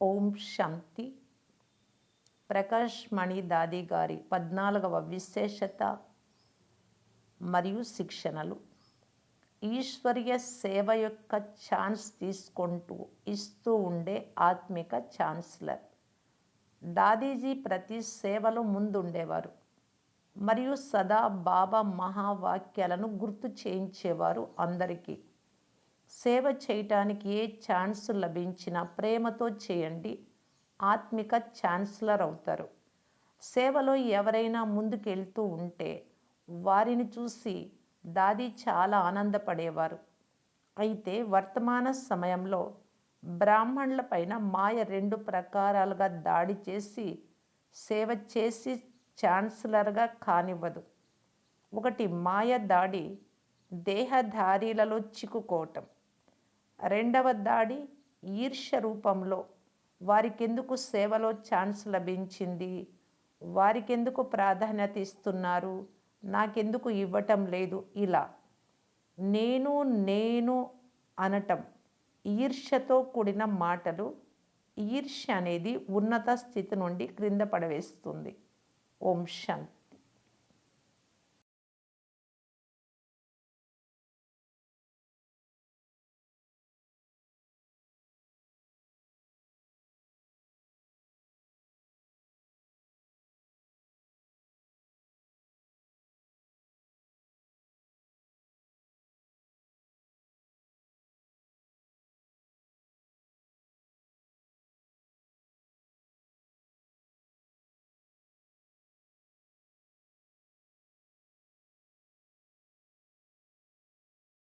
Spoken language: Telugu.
ఓం శాంతి. ప్రకాష్ మణి దాది గారి పద్నాలుగవ విశేషత మరియు శిక్షణలు. ఈశ్వర్య సేవ యొక్క ఛాన్స్ తీసుకుంటూ ఇస్తూ ఉండే ఆత్మిక ఛాన్సలర్. దాదీజీ ప్రతి సేవలో ముందుండేవారు. మరియు సదా బాబా మహావాక్యాలను గుర్తు చేయించేవారు అందరికీ. సేవ చేయటానికి ఏ ఛాన్స్ లభించినా ప్రేమతో చేయండి. ఆత్మిక ఛాన్సలర్ అవుతారు. సేవలో ఎవరైనా ముందుకెళ్తూ ఉంటే వారిని చూసి దాది చాలా ఆనందపడేవారు. అయితే వర్తమాన సమయంలో బ్రాహ్మణుల పైన మాయ రెండు ప్రకారాలుగా దాడి చేసి సేవ చేసి ఛాన్సలర్గా కానివ్వదు. ఒకటి మాయ దాడి దేహధారీలలో చిక్కుకోవటం. రెండవ దాడి ఈర్ష్య రూపంలో. వారికెందుకు సేవలో ఛాన్స్ లభించింది? వారికెందుకు ప్రాధాన్యత ఇస్తున్నారు? నాకెందుకు ఇవ్వటం లేదు? ఇలా. నేను నేను అనటం. ఈర్ష్యతో కూడిన మాటలు ఈర్ష్య అనేది ఉన్నత స్థితి నుండి క్రింద పడవేస్తుంది. ఓం శాంతి